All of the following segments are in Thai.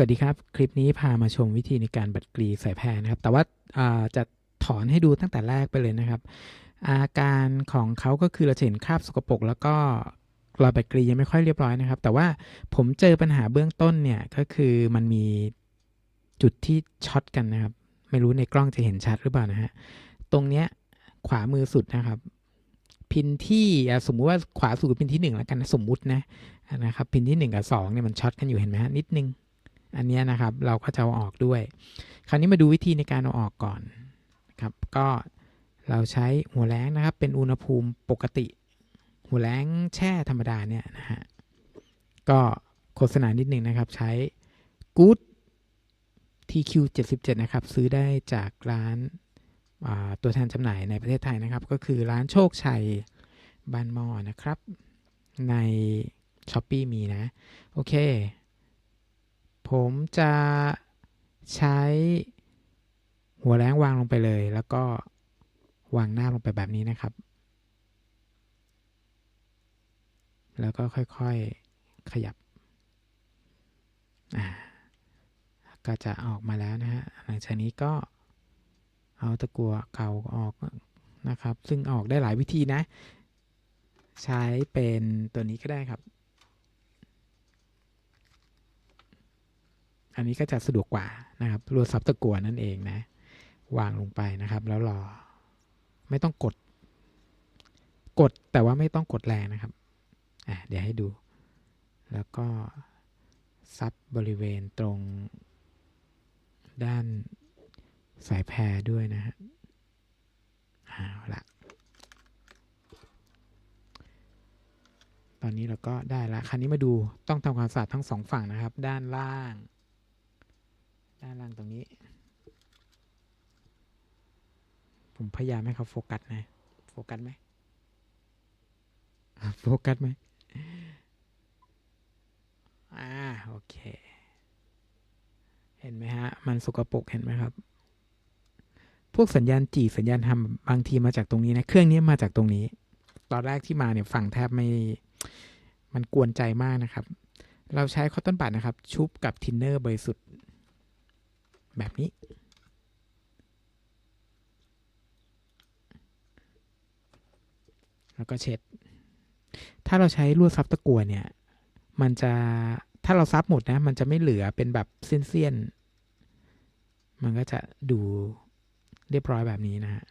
วัสดีครับ คลิปนี้พามาชมวิธีในการบัดกรีสายแพรนะครับ แต่ว่าาจะถอนให้ดูตั้งแต่แรกไปเลยนะครับ อาการของเขาก็คือเราจะเห็นคราบสกปรกแล้วก็รอยบัดกรียังไม่ค่อยเรียบร้อยนะครับ แต่ว่าผมเจอปัญหาเบื้องต้นเนี่ยก็คือมันมีจุดที่ช็อตกันนะครับ ไม่รู้ในกล้องจะเห็นชัดหรือเปล่านะฮะตรงเนี้ยขวามือสุดนะครับ พินที่สมมุติว่าขวาสุดพินที่หนึ่งแล้วกันนะสมมุตินะนะครับ พินที่หนึ่งกับสองเนี่ยมันช็อตกันอยู่เห็นไหมฮะนิดนึง อันนี้นะครับเราก็จะเอาออกด้วย คราวนี้มาดูวิธีในการเอาออกก่อนครับ ก็เราใช้หัวแรงนะครับ เป็นอุณหภูมิปกติ หัวแรงแช่ธรรมดาเนี่ยนะฮะ ก็โฆษณานิดนึงนะครับใช้ Good TQ 77นะครับ ซื้อได้จากร้านาตัวแทนจำหน่ายในประเทศไทยนะครับ ก็คือร้านโชคชัยบ้านมอนะครับ ใน s h อ p e e มีนะ โอเค ผมจะใช้หัวแรงวางลงไปเลย แล้วก็วางหน้าลงไปแบบนี้นะครับ แล้วก็ค่อยๆขยับ ก็จะออกมาแล้วนะฮะ หลังจากนี้ก็เอาตะกัวเก่าออกนะครับ ซึ่งออกได้หลายวิธีนะ ใช้เป็นตัวนี้ก็ได้ครับ อันนี้ก็จะสะดวกกว่านะครับรวดซับตะกั่วนั่นเองนะ วางลงไปนะครับ แล้วรอ ไม่ต้องกด กดแต่ว่าไม่ต้องกดแรงนะครับอะเดี๋ยวให้ดู แล้วก็ซับบริเวณตรง ด้านสายแพรด้วยนะฮะเอาละตอนนี้เราก็ได้ละคราวนี้มาดูต้องทำความสะอาดทั้งสองฝั่งนะครับ ด้านล่าง ด้านล่างตรงนี้ ผมพยายามให้เขาโฟกัสนะ โฟกัสไหมโฟกัสไหมอ่า โอเค เห็นไหมฮะ มันสกปรกเห็นไหมครับ พวกสัญญาณจีสัญญาณทำบางทีมาจากตรงนี้นะ เครื่องนี้มาจากตรงนี้ ตอนแรกที่มาเนี่ยฝั่งแทบไม่ มันกวนใจมากนะครับ เราใช้คอตตอนบัดนะครับ ชุบกับทินเนอร์บริสุทธิ์ แบบนี้ แล้วก็เช็ด ถ้าเราใช้ลวดซับตะกั่วเนี่ย มันจะ ถ้าเราซับหมดนะ มันจะไม่เหลือเป็นแบบเส้นๆ มันก็จะดูเรียบร้อยแบบนี้นะฮะ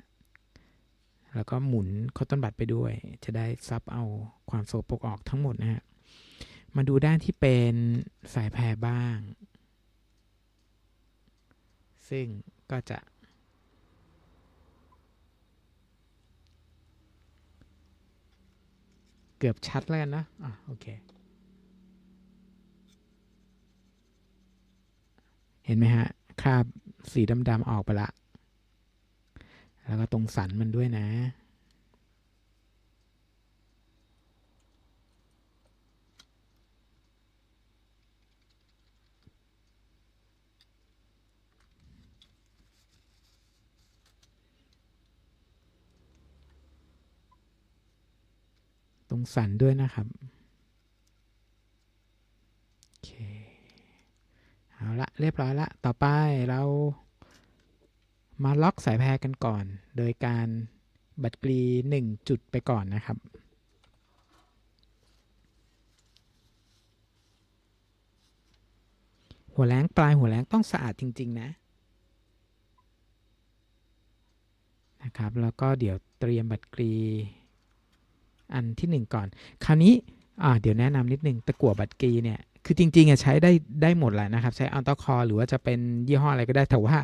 แล้วก็หมุนคอตตอนบัดไปด้วย จะได้ซับเอาความโสโปรกออกทั้งหมดนะฮะ มาดูด้านที่เป็นสายแพรบ้าง ซึ่งก็จะ เกือบชัดแล้วกันนะ อะ โอเค เห็นไหมฮะ คราบสีดำๆออกไปละ แล้วก็ตรงสันมันด้วยนะ ตรงสันด้วยนะครับโอเคเอาละเรียบร้อยละ ต่อไปเรามาล็อกสายแพรกันก่อน โดยการบัดกรี 1 จุดไปก่อนนะครับหัวแรงปลายหัวแรงต้องสะอาดจริง ๆ นะ นะครับ แล้วก็เดี๋ยวเตรียมบัดกรี อันที่หนึ่งก่อน คราวนี้เดี๋ยวแนะนำนิดนึงตะกั่วบัตรกีเนี่ยคือจริงๆอะใช้ได้ได้หมดแหละนะครับ ใช้อัลต a คอหรือว่าจะเป็นยี่ห้ออะไรก็ได้แต่ว่า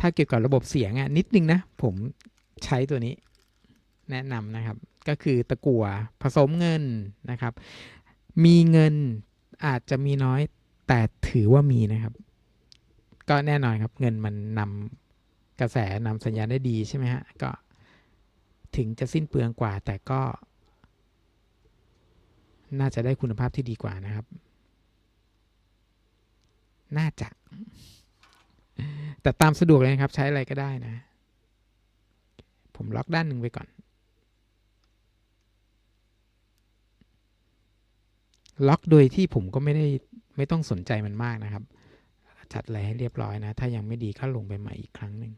ถ้าเกี่ยวกับระบบเสียงอะนิดนึงนะ ผมใช้ตัวนี้แนะนำนะครับ ก็คือตะกั่วผสมเงินนะครับ มีเงินอาจจะมีน้อยแต่ถือว่ามีนะครับ ก็แน่นอนครับเงินมันนำกระแสนำสัญญาณได้ดีใช่ไหมฮะก็ถึงจะสิ้นเปลืองกว่าแต่ก็ น่าจะได้คุณภาพที่ดีกว่านะครับ น่าจะ แต่ตามสะดวกเลยนะครับ ใช้อะไรก็ได้นะ ผมล็อกด้านหนึ่งไว้ก่อน ล็อกโดยที่ผมก็ไม่ได้ไม่ต้องสนใจมันมากนะครับ จัดอะไรให้เรียบร้อยนะ ถ้ายังไม่ดีก็ลงไปใหม่อีกครั้งหนึ่ง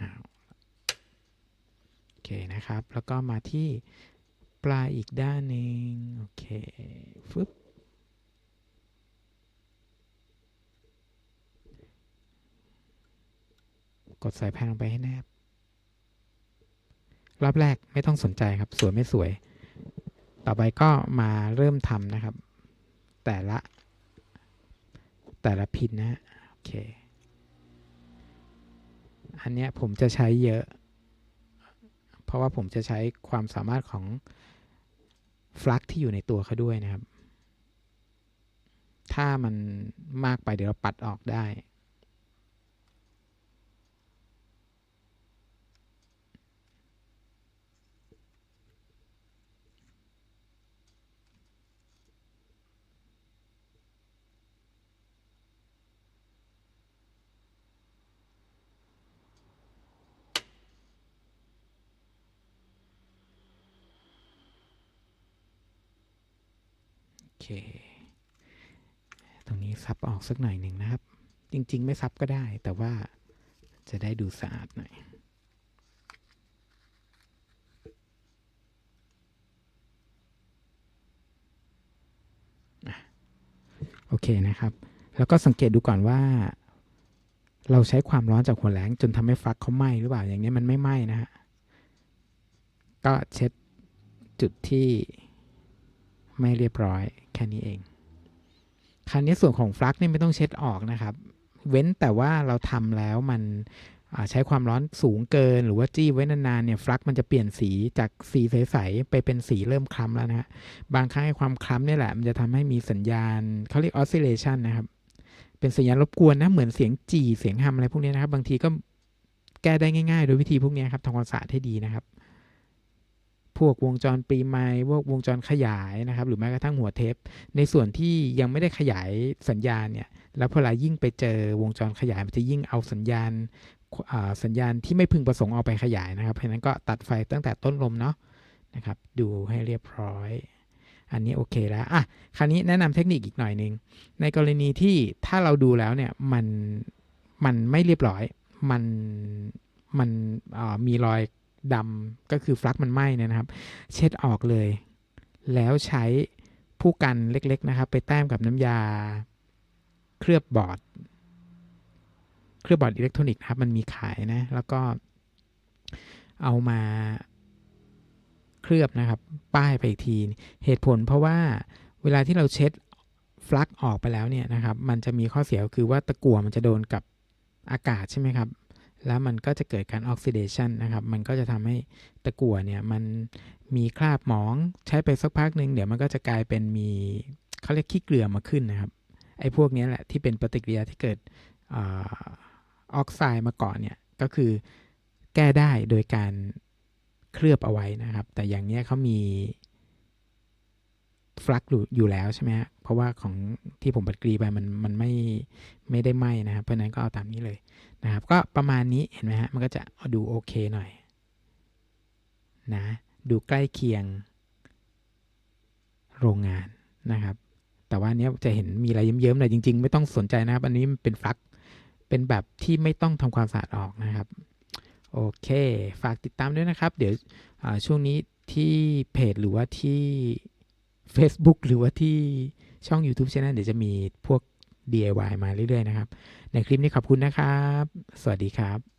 อ้าว เคนะครับ แล้วก็มาที่ปลายอีกด้านหนึ่งโอเคฟึบกดสายแพนลงไปให้แนบ รอบแรกไม่ต้องสนใจครับ สวยไม่สวย ต่อไปก็มาเริ่มทำนะครับ แต่ละ แต่ละพินนะโอเค อันเนี้ยผมจะใช้เยอะ ราะว่าผมจะใช้ความสามารถของฟลักที่อยู่ในตัวเขาด้วยนะครับ ถ้ามันมากไปเดี๋ยวเราปัดออกได้ เค ตรงนี้ซับออกสักหน่อยหนึ่งนะครับ จริง ๆ ไม่ซับก็ได้ แต่ว่าจะได้ดูสะอาดหน่อยโอเคนะครับ แล้วก็สังเกตดูก่อนว่า เราใช้ความร้อนจากหัวแหลงจนทำให้ฟลักเขาไหม้หรือเปล่า อย่างนี้มันไม่ไหม้นะฮะ ก็เช็ดจุดที่ ไม่เรียบร้อยแค่นี้เอง คราวนี้ส่วนของฟลักนี่ไม่ต้องเช็ดออกนะครับ เว้นแต่ว่าเราทำแล้วมันใช้ความร้อนสูงเกิน หรือว่าจี้ไว้นานๆเนี่ยฟลักมันจะเปลี่ยนสีจากสีใสๆไปเป็นสีเริ่มคล้ำแล้วนะฮะบางครั้งไอ้ความคล้ำนี่แหละ มันจะทำให้มีสัญญาณเขาเรียก oscillation นะครับ เป็นสัญญาณรบกวนนะเหมือนเสียงจี่เสียงฮัมอะไรพวกนี้นะครับ บางทีก็แก้ได้ง่ายๆ โดยวิธีพวกนี้ครับทำความสะอาดให้ดีนะครับ พวกวงจรปีไม้พวกวงจรขยายนะครับ หรือแม้กระทั่งหัวเทป ในส่วนที่ยังไม่ได้ขยายสัญญาณเนี่ย แล้วพอเวลายิ่งไปเจอวงจรขยาย มันจะยิ่งเอาสัญญาณสัญญาณที่ไม่พึงประสงค์เอาไปขยายนะครับ เพราะนั้นก็ตัดไฟตั้งแต่ต้นลมเนาะนะครับ ดูให้เรียบร้อย อันนี้โอเคแล้วอะคราวนี้แนะนำเทคนิคอีกหน่อยหนึ่งในกรณีที่ถ้าเราดูแล้วเนี่ยมันมันไม่เรียบร้อย มันมันอ่ามีรอย ดำก็คือฟลักมันไหม้นะครับ เช็ดออกเลย แล้วใช้ผู้กันเล็กๆนะครับ ไปแต้มกับน้ำยาเคลือบบอร์ด เคลือบบอร์ดอิเล็กทรอนิกส์ครับมันมีขายนะ แล้วก็เอามาเคลือบนะครับ ป้ายไปอีกที เหตุผลเพราะว่าเวลาที่เราเช็ดฟลักออกไปแล้วเนี่ยนะครับ มันจะมีข้อเสียคือว่าตะกั่วมันจะโดนกับอากาศใช่ไหมครับ แล้วมันก็จะเกิดการออกซิเดชันนะครับ มันก็จะทำให้ตะกั่วเนี่ยมันมีคราบหมองใช้ไปสักพักหนึ่งเดี๋ยวมันก็จะกลายเป็นมีเขาเรียกขี้เกลือมาขึ้นนะครับ ไอ้พวกนี้แหละที่เป็นปฏิกิริยาที่เกิดออกไซด์มาก่อนเนี่ยก็คือแก้ได้โดยการเคลือบเอาไว้นะครับ แต่อย่างนี้เขามี ฟลักอยู่แล้วใช่ไหมฮะเพราะว่าของที่ผมบัดกรีไปมันมันไม่ไม่ได้ไหมนะครับ เพราะนั้นก็เอาตามนี้เลยนะครับ ก็ประมาณนี้เห็นไหมฮะมันก็จะดูโอเคหน่อยนะดูใกล้เคียงโรงงานนะครับ แต่ว่านเนี้ยจะเห็นมีอะไรเยิ้มๆหน่อยจริง ๆ ไม่ต้องสนใจนะครับ อันนี้มันเป็นฟลักเป็นแบบที่ไม่ต้องทำความสะอาดออกนะครับ โอเค ฝากติดตามด้วยนะครับ เดี๋ยวช่วงนี้ที่เพจหรือว่าที่ Facebook หรือว่าที่ช่อง YouTube Channel เดี๋ยวจะมีพวก DIY มาเรื่อยๆนะครับ ในคลิปนี้ขอบคุณนะครับ สวัสดีครับ